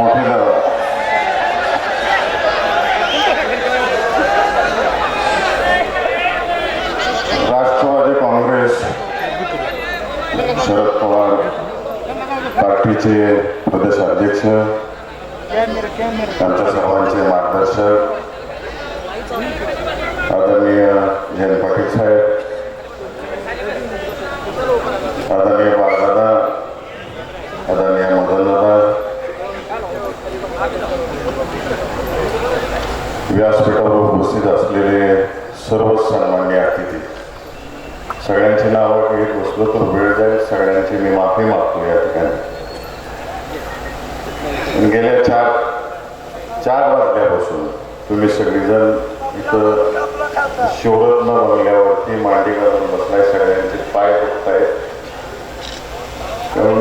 मोठे राष्ट्रवादी काँग्रेस शरद पवार पार्टीचे प्रदेशाध्यक्ष त्यांच्या सर्वांचे मार्गदर्शक आदरणीय जयंत पाटील साहेब आदरणीय व्यासपीठावर उपस्थित असलेले सर्व सन्मान्य अतिथी. सगळ्यांची नावं घेत बसलो तर वेळ जाईल सगळ्यांची मी माफी मागतो या ठिकाणी. गेल्या चार चार वाजल्यापासून तुम्ही सगळीजण इथं शिवरत्न बंगल्यावरती मांडी घालून बसलाय सगळ्यांचे पाय दुखत कारण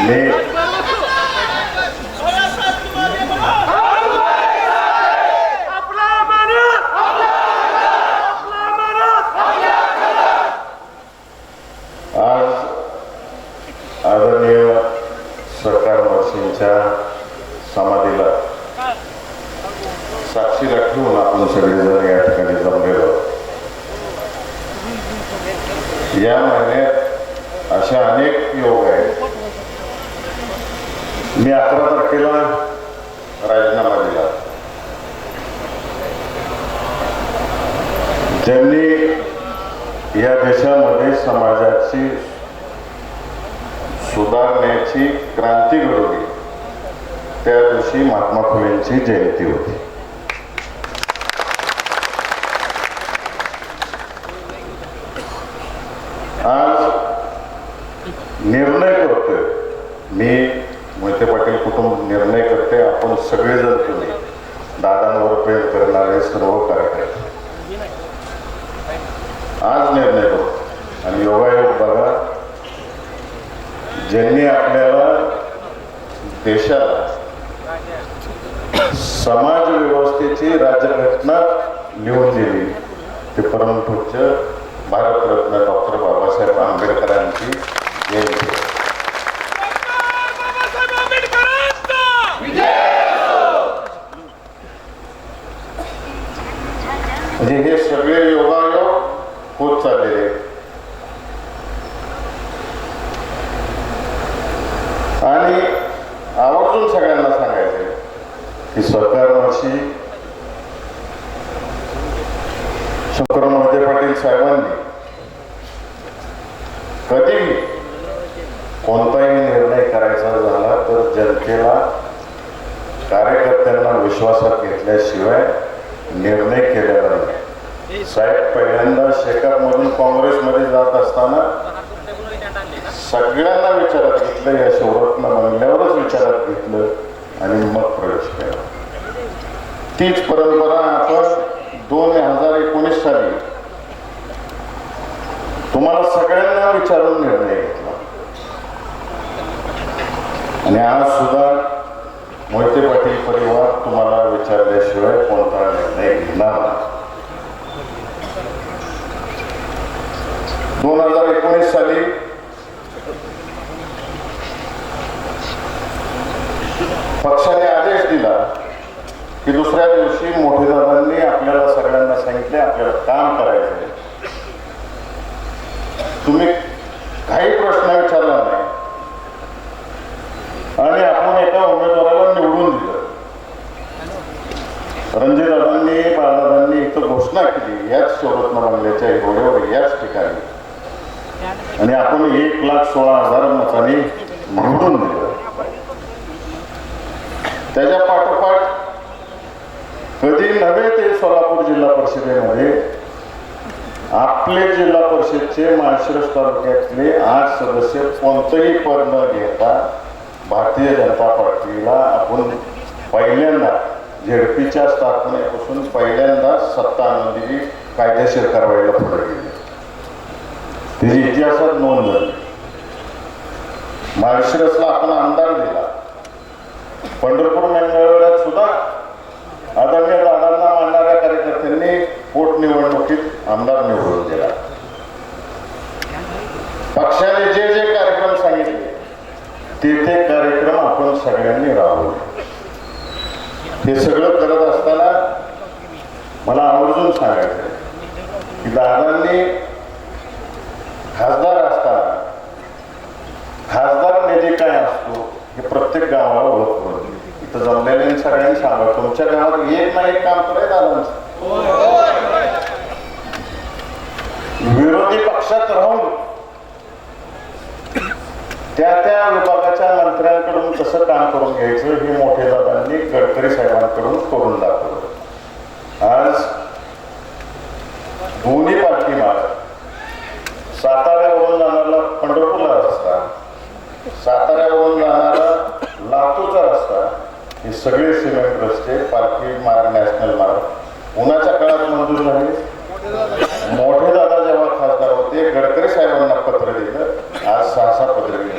मी आपला मानस आपला मानस आज आदरणीय सरकार त्यांच्या समाधीला. साक्षीला ठेवून आपण सगळेजण या ठिकाणी जमलेलो या महिन्यात अशा अनेक योग आहेत. मी अकरा तारखेला राजीनामा दिला ज्यांनी या देशामध्ये समाजाची सुधारण्याची क्रांती घडवली. त्या दिवशी महात्मा फुलेंची जयंती होती. आज निर्णय करतोय. मी मोहिते पाटील कुटुंब निर्णय करते आपण सगळेजण तुम्ही. दादांवर प्रेम करणारे सर्व कार्यकर्ते. आज निर्णय करतो आणि योगायोग बघा. ज्यांनी आपल्याला देशात ते भारतरत्न डॉक्टर बाबासाहेब आंबेडकरांची जयंती आहे. बाबासाहेब आंबेडकरांचा म्हणजे हे सगळे योगायोग होत चाललेले आहेत. आणि आवर्जून सगळ्यांना सांगायचे की सरकार वर्षी शंकर मोहिते पाटील साहेबांनी कधीही कोणताही निर्णय करायचा झाला तर जनतेला त्यांना विश्वासात घेतल्याशिवाय निर्णय केलेला नाही. साहेब पहिल्यांदा शेकापमधून काँग्रेसमध्ये जात असताना सगळ्यांना विचारात घेतलं या शिवरत्न म्हणल्यावरच विचारात घेतलं आणि मग प्रवेश केला. तीच परंपरा आपण दोन हजार एकोणीस साली तुम्हाला सगळ्यांना विचारून निर्णय घेतला. आणि आज सुद्धा मोहिते पाटील परिवार तुम्हाला विचारल्याशिवाय कोणता निर्णय घेणार दोन हजार एकोणीस साली पक्षाने आदेश दिला की दुसऱ्या दिवशी मोठेदारांनी आपल्याला सगळ्यांना सांगितले आपल्याला काम करायचं आहे. तुम्ही काही प्रश्न विचारला नाही आणि आपण एका उमेदवाराला रणजितदादांनी बाळदादांनी एक तर घोषणा केली याच शिवरत्न रंगल्याच्या रोड्यावर याच ठिकाणी. आणि आपण एक लाख सोळा हजार मतांनी निवडून दिलं. त्याच्या पाठोपाठ कधी नव्हे ते सोलापूर जिल्हा परिषदेमध्ये आपले जिल्हा परिषदचे माळशिरस तालुक्यातले आठ सदस्य कोणतंही पद न घेता भारतीय जनता पार्टीला आपण पहिल्यांदा झेडपीच्या स्थापनेपासून पहिल्यांदा सत्ता नोंदीची कायदेशीर कारवाईला पुढे गेली. तिची इतिहासात नोंद झाली. माळशिरसला आपण आमदार दिला. पंढरपूर मंडळात सुद्धा आदरणीय दादांना मानणाऱ्या कार्यकर्त्यांनी पोटनिवडणुकीत आमदार निवडून दिला. पक्षाने जे जे कार्यक्रम सांगितले ते ते कार्यक्रम आपण सगळ्यांनी राबवले. हे सगळं करत असताना मला आवर्जून सांगायचं की दादांनी खासदार असताना खासदार निधी काय असतो हे प्रत्येक गावाला ओळख पडते. इथं जमलेल्या सगळ्यांनी सांगा तुमच्या गावात एक ना एक काम करे दादांचं. विरोधी पक्षात राहून त्या त्या विभागाच्या मंत्र्यांकडून कसं काम करून घ्यायचं हे मोठे दादांनी गडकरी साहेबांकडून करून दाखवलं. आज दोन्ही पालखी मार्ग साताऱ्यावरून जाणारा पंढरपूरला रस्ता साताऱ्यावरून जाणारा लातूरचा रस्ता हे सगळे सिमेंट रस्ते पालखी मार्ग नॅशनल मार्ग. उन्हाच्या काळात मंजूर झाले. मोठे दादा जेव्हा खासदार होते गडकरी साहेबांना पत्र दिलं आज सहा सहा पत्र दिलं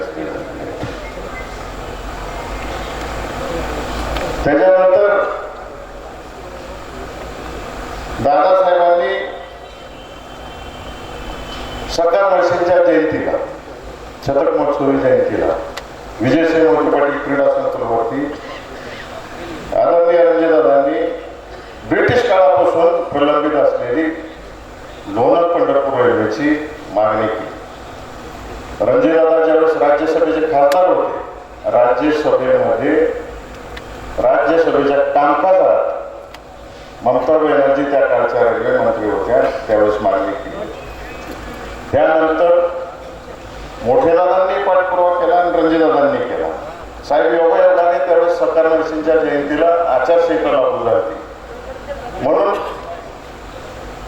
त्याच्यानंतर दादासाहेबांनी सकाळ वर्षांच्या जयंतीला शतक महोत्सवी जयंतीला विजयसिंह मोठे पाटील क्रीडा संकुलावरती आदरणीय रणजीदादांनी ब्रिटिश काळापासून प्रलंबित असलेली लोणार पंढरपूर रेल्वेची मागणी केली. रणजितदादा ज्यावेळेस राज्यसभेचे खासदार होते राज्यसभेमध्ये राज्यसभेच्या कामकाजात ममता बॅनर्जी त्या काळच्या रेल्वे मंत्री होत्या त्यावेळेस मागणी केली त्यानंतर मोठेदादांनी पाठपुरावा केला आणि रणजीदादांनी केला. साहेब योगायोगाने त्यावेळेस सकार नरसिंहच्या जयंतीला आचारसंहिता लागू झाली. म्हणून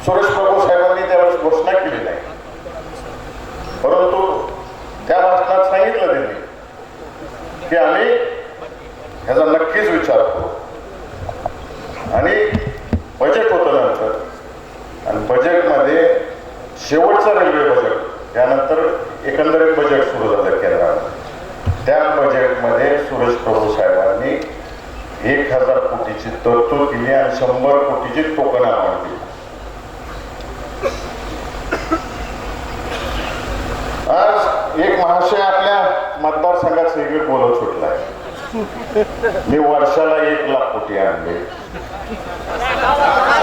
सुरेश प्रभू साहेबांनी त्यावेळेस घोषणा केली नाही. परंतु त्या भाषणात सांगितलं त्यांनी की आम्ही ह्याचा नक्कीच विचार. करू आणि बजेट होतं नंतर. आणि बजेटमध्ये शेवटचं रेल्वे बजेट त्यानंतर एकंदरीत बजेट सुरू झालं केंद्रामध्ये. त्या बजेटमध्ये सुरेश प्रभू साहेबांनी एक हजार कोटीची तरतूद दिली आणि शंभर कोटीची टोकन आणली आज एक महाशय आपल्या मतदारसंघात सगळे बोलत सुटलाय मी वर्षाला एक लाख कोटी आणले.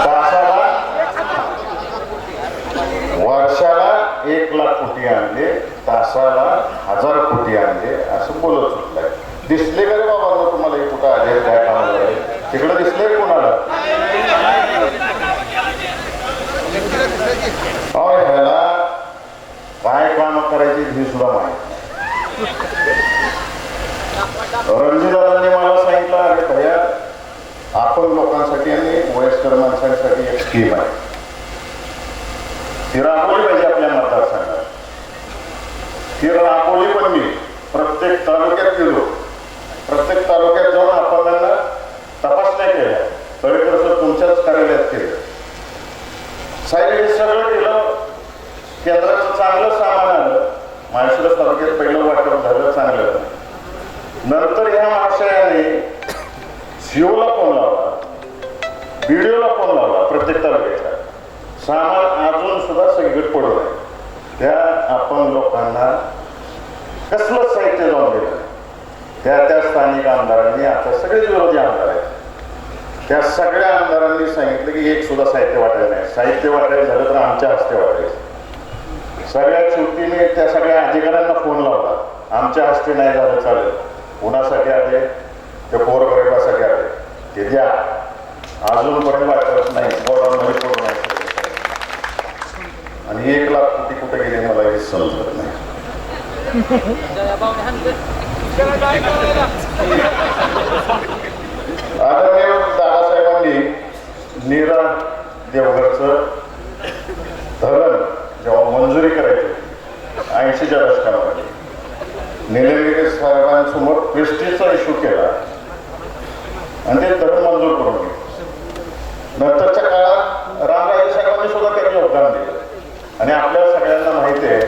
तासाला वर्षाला एक लाख कोटी आणले तासाला हजार कोटी आणले असं बोलत सुटलाय दिसले का रे बाबा तुम्हाला हे कुठं आले? काय कामाला आहे? तिकडे दिसले कोणाला? ह्याला काय काम करायची हे सुद्धा माहिती रणजितदादांनी मला सांगितलं अरे भैया आपण लोकांसाठी आणि वयस्कर माणसांसाठी एक स्कीम आहे. ती राबवली पाहिजे आपल्या मतदारसंघात. ती राबवली पण मी. प्रत्येक तालुक्यात गेलो प्रत्येक तालुक्यात जाऊन आपण त्यांना तपासण्या केल्या. तरी सर तुमच्याच कार्यालयात केलं. साहेब हे सगळं केलं. केंद्राचं चांगलं सामान आलं. माहेश्वर तालुक्यात पहिलं वाटप झालं चांगलं. नंतर या महाशयाने सीओला फोन लावला बीडीओला फोन लावला प्रत्येक तालुक्याच्या सामान अजून सुद्धा सगळीकडे पडू आहे. त्या आपण लोकांना कसलंच साहित्य जाऊन दिलं? नाही. त्या त्या स्थानिक आमदारांनी आता सगळेच विरोधी आमदार आहेत. त्या सगळ्या आमदारांनी सांगितलं की एक सुद्धा साहित्य वाटायला नाही. साहित्य वाटायला झालं तर आमच्या हस्ते वाटायचं. सगळ्यात शेवटी मी त्या सगळ्या अधिकाऱ्यांना फोन लावला. आमच्या हस्ते नाही झालं चालेल. कोणासाठी आले? ते गोरगरिबासाठी आले. ते द्या. अजूनपर्यंत वाटत नाही. बोर्डामध्ये पडून नाही? आणि एक लाख कोटी कुठे गेले मला हे समजत नाही. आदरणीय दादासाहेबांनी नीरा देवघरचं धरण जेव्हा मंजुरी करायची ऐंशीच्या दशकामध्ये निलंगेकर साहेबांसमोर पेस्टीचा इश्यू केला. आणि ते धरण मंजूर करून घेतलं. नंतरच्या काळात रामराजे साहेबांनी सुद्धा त्याला योगदान दिलं. आणि आपल्या सगळ्यांना माहिती आहे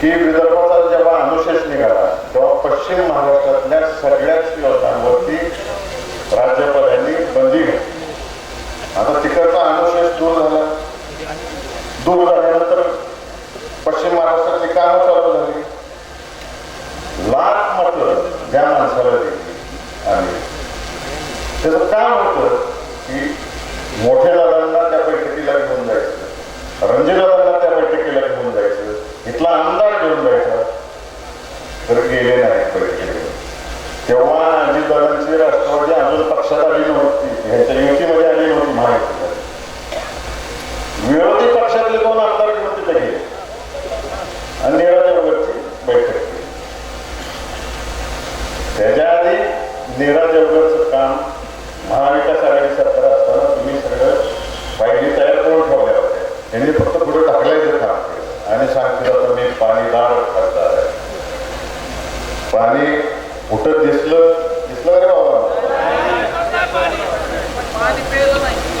की विदर्भाचा जेव्हा अनुशेष निघाला तेव्हा पश्चिम महाराष्ट्रातल्या सगळ्याच योजनांवरती राज्यपालांनी बंदी घातली. आता तिकडचा अनुशेष दूर झाला. दूर झाल्यानंतर पश्चिम महाराष्ट्रातली कामं चालू झाली. काम ज्या माणसाला आम्ही त्याचं काम होतं की मोठ्या दादांना त्या बैठकीला घेऊन जायचं रणजीदादांना त्या बैठकीला घेऊन जायचं इथला आमदार घेऊन जायचा तर गेले नाही बैठकीला. तेव्हा अजितदादांची राष्ट्रवादी अजून पक्षात आली नव्हती ह्याच्या त्याच्या आधी नेरा काम महाविकास आघाडी सरकार असताना तुम्ही सगळं पाहिजे तयार करून ठेवल्या होत्या. त्यांनी फक्त पुढे टाकल्याचं काम केलं. आणि सांगितलं तर मी पाणी दार खासदार आहे. पाणी कुठं दिसलं दिसलं रे बाबा?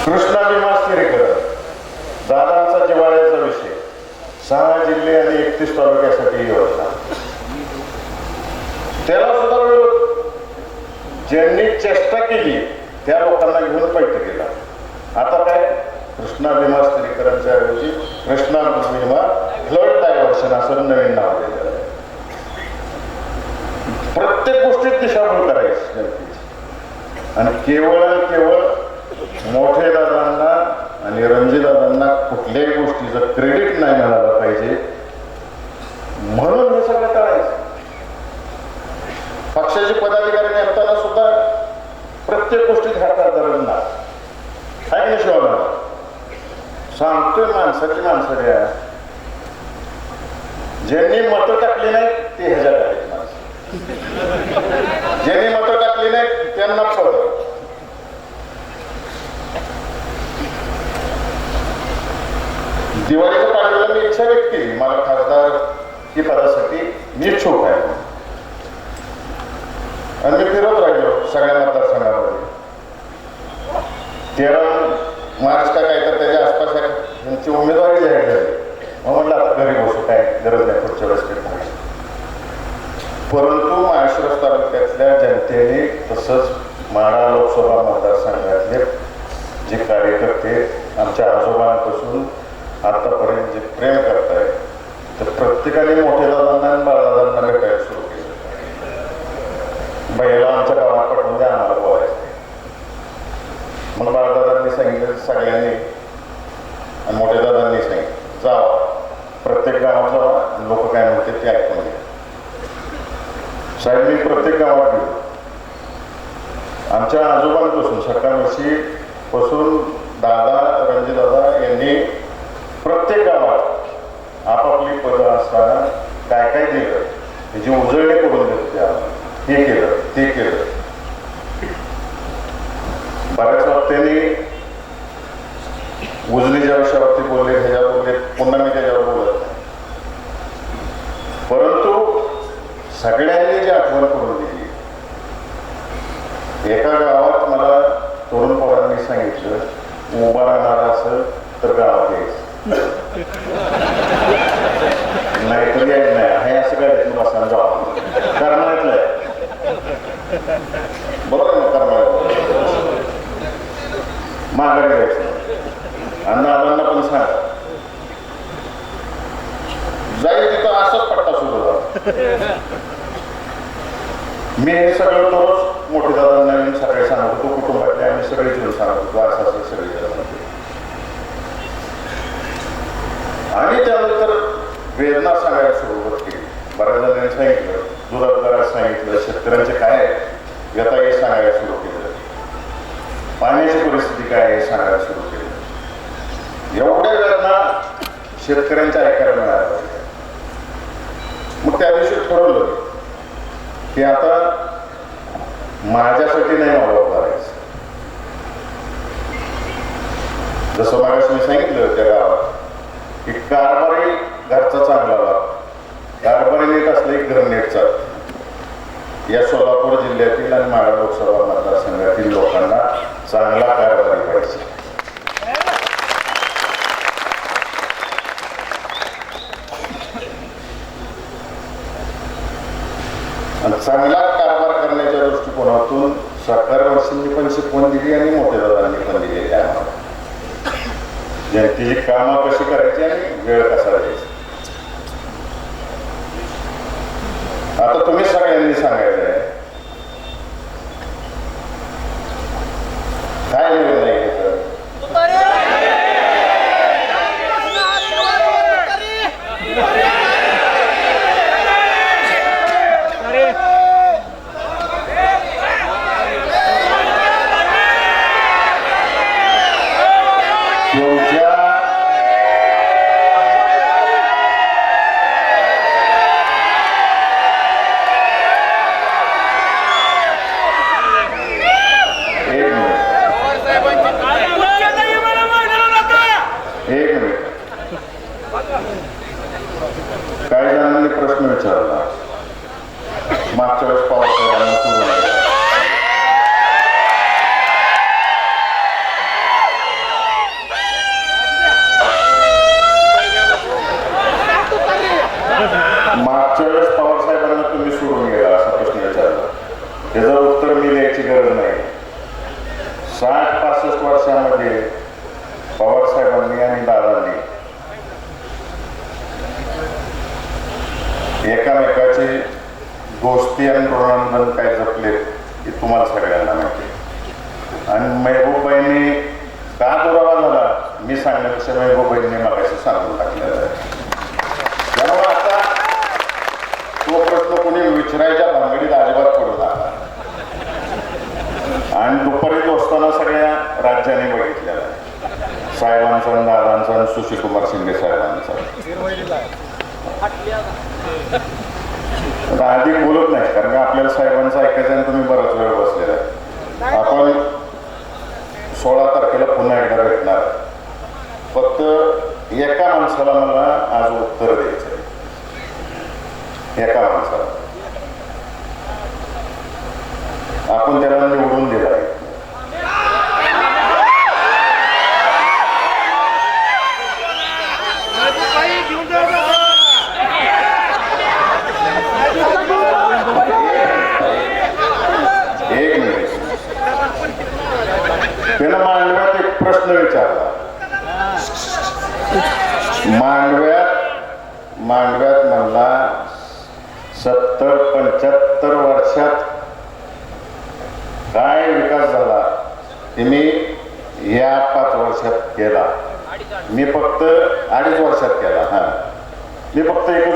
कृष्णा विमास्थिरी करत दादांचा जिवाळ्याचा विषय. सहा जिल्हे आणि एकतीस तालुक्यासाठी योजना. त्याला सुद्धा विरोध ज्यांनी चेष्टा केली त्या लोकांना घेऊन बैठकीला आता काय? कृष्णा विमा स्थिरीकरणच्या ऐवजी कृष्णा विमा फ्लड डायव्हर्शन असं नवीन नाव दिलेलं आहे. प्रत्येक गोष्टीत दिशाभूल करायची आणि केवळ आणि केवळ मोठे दादांना आणि रणजी दादांना कुठल्याही गोष्टीचं क्रेडिट नाही मिळालं पाहिजे म्हणून हे सगळं करायचं पक्षाचे पदाधिकारी नेमताना सुद्धा प्रत्येक गोष्टीत हातात धरण ना आहे ना शिवाला सांगतोय माणसाची माणसं द्या ज्यांनी मतं टाकली नाही ते ह्याच्यात आहेत माणसं ज्यांनी मतं टाकली नाही त्यांना पद दिवाळीच्या पाडव्याला मी इच्छा व्यक्त केली मला खासदार की पदासाठी मी इच्छुक आहे. आणि मी फिरत राहिलो सगळ्या मतदारसंघामध्ये तेरा मार्च का काय तर त्याच्या आसपास आहे. त्यांची उमेदवारी जाहीर झाली मग म्हटलं आता घरी बसू काय गरज नाही पुढच्या वेळेस काही परंतु माळशिरस तालुक्यातल्या जनतेने तसंच माढा लोकसभा मतदारसंघातले जे कार्यकर्ते आमच्या आजोबांपासून आतापर्यंत जे प्रेम करताय तर प्रत्येकाने मोठ्या दादांना आणि बाळदादांना भेटायला सुरू केलं. बैला आमच्या गावात पाठवून द्या आम्हाला बोलायचं मग बाळदादांनी सांगितलं सगळ्यांनी आणि मोठ्या दादांनी सांगितलं जा प्रत्येक गावाचा लोक काय म्हणते ते ऐकून घ्या. साहेब मी प्रत्येक गावात गेलो. आमच्या आजोबांपासून सकाळवर्षी पासून दादा रणजीदादा यांनी प्रत्येक गावात आपापली पदं असताना काय काय दिलं त्याची उजळणी करून देत होते हे केलं ते केलं. बऱ्याच उजली ज्या विषयावरती बोलले ह्याच्यावर बोलले पुन्हा मी त्याच्यावर बोलत नाही. परंतु सगळ्यांनी जी आठवण करून दिली एका गावात मला तरुण पोरांनी सांगितलं उभा राहणार असेल तर गावात यायचं. नाहीतर यायचं नाही हे असं काय बसायला जावं करण्यातलं बरोबर आहे ना करण्यात माघारी जायचं आणि दादांना पण सांगा जाईल तिथं असंच पट्टा सुरू झाला मी हे सगळं दररोज मोठे दादांना मी सकाळी सांगत. होतो कुटुंबातले आम्ही सगळे जेवण सांगत. होतो असं असं सगळे जेवण होते. आणि त्यानंतर वेदना सांगायला सुरुवात केली बऱ्याच जणांनी सांगितलं दुधादारात सांगितलं शेतकऱ्यांचे काय व्यथा हे सांगायला सुरू केलं पाण्याची परिस्थिती काय आहे सांगायला सुरू केलं एवढ्या वेदना शेतकऱ्यांच्या ऐकायला मिळाल्या पाहिजे. मग त्या दिवशी ठरवलं की आता माझ्यासाठी नाही मला उभारायचं जसं मागास मी सांगितलं त्या गावात की कारभारी घरचा चांगला लाभ कारभारी नीट असले की घर नीट चालतं या सोलापूर जिल्ह्यातील आणि माळा लोकसभा मतदारसंघातील लोकांना चांगला कारभारी पाहिजे. आणि चांगला कारभार करण्याच्या दृष्टिकोनातून सरकार वर्षांनी पण शिकवण दिली आणि मोठ्या दादांनी पण दिलेली आहे. जनतेची कामं कशी करायची आणि वेळ कसा द्यायचा? आता तुम्ही सगळ्यांनी सांगायचं.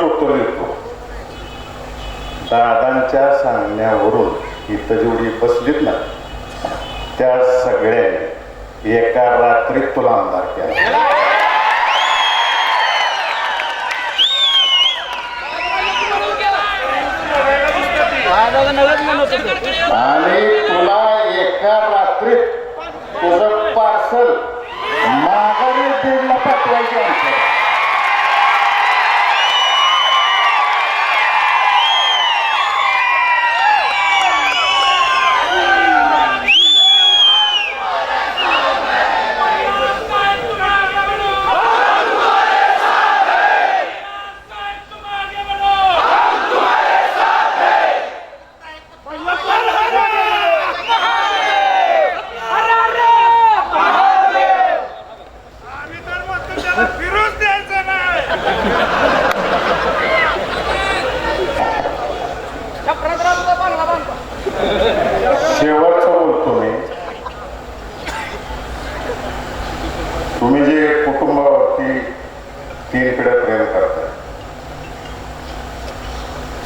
उत्तर देतो दादांच्या सांगण्यावरून इथं जेवढी बसलीत ना त्या सगळ्या एका रात्रीत तुला आमदार केला. आणि तुला एका रात्रीत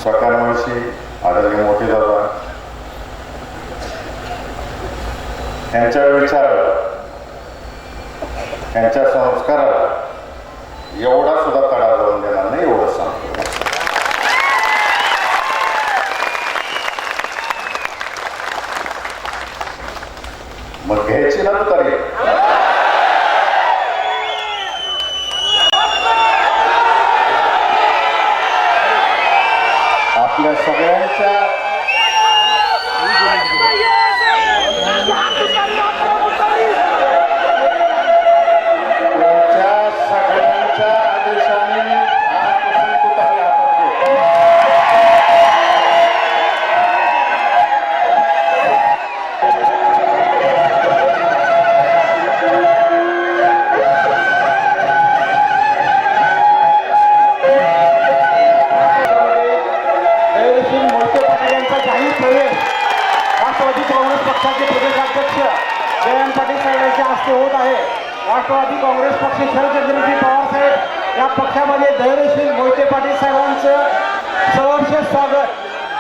सकाळविषयी आदरणीय मोठे दादा. त्यांच्या विचार त्यांच्या संस्कारात एवढा सुद्धा तडा जाऊन देणार नाही एवढं सांगतो. मग घ्यायची ना तरी.